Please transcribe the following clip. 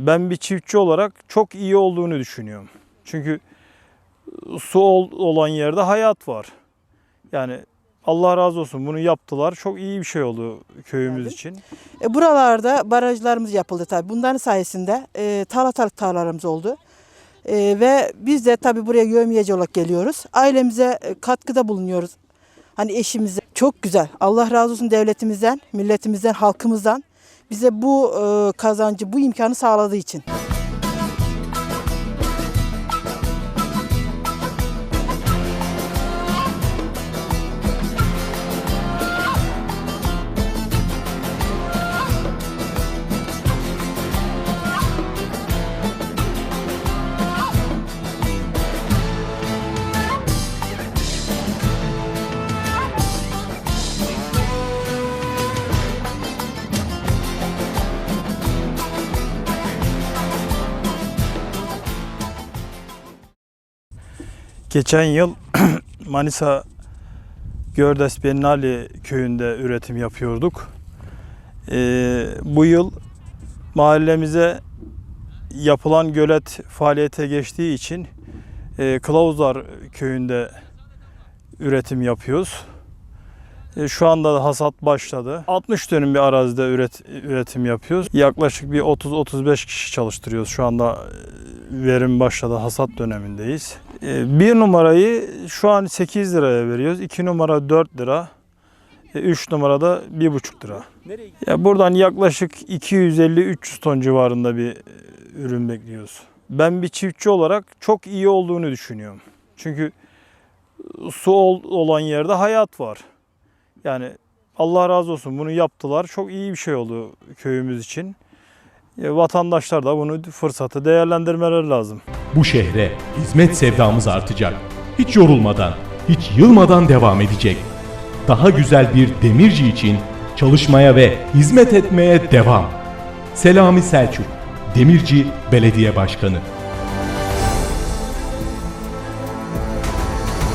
Ben bir çiftçi olarak çok iyi olduğunu düşünüyorum. Çünkü su ol- olan yerde hayat var. Yani Allah razı olsun bunu yaptılar. Çok iyi bir şey oldu köyümüz Tabii. için. E, buralarda barajlarımız yapıldı tabii. Bunların sayesinde e, tarlatalık tarlalarımız oldu. E, ve biz de tabii buraya yövmiyeci olarak geliyoruz. Ailemize e, katkıda bulunuyoruz. Hani eşimize. Çok güzel. Allah razı olsun devletimizden, milletimizden, halkımızdan. Bize bu kazancı, bu imkanı sağladığı için. Geçen yıl Manisa Gördes Bennali köyünde üretim yapıyorduk. Ee, bu yıl mahallemize yapılan gölet faaliyete geçtiği için e, Kılavuzlar köyünde üretim yapıyoruz. E, şu anda da hasat başladı. 60 dönüm bir arazide üret, üretim yapıyoruz. Yaklaşık bir 30-35 kişi çalıştırıyoruz. Şu anda e, verim başladı, hasat dönemindeyiz. E, Bir numarayı şu an 8 liraya veriyoruz. 2 numara 4 lira. 3 numarada 1,5 lira. Ya buradan yaklaşık 250-300 ton civarında bir e, ürün bekliyoruz. Ben bir çiftçi olarak çok iyi olduğunu düşünüyorum. Çünkü su ol- olan yerde hayat var. Yani Allah razı olsun bunu yaptılar. Çok iyi bir şey oldu köyümüz için. E, Vatandaşlar da bunu fırsatı değerlendirmeleri lazım. Bu şehre hizmet sevdamız artacak. Hiç yorulmadan, hiç yılmadan devam edecek. Daha güzel bir demirci için çalışmaya ve hizmet etmeye devam. Selami Selçuk, Demirci Belediye Başkanı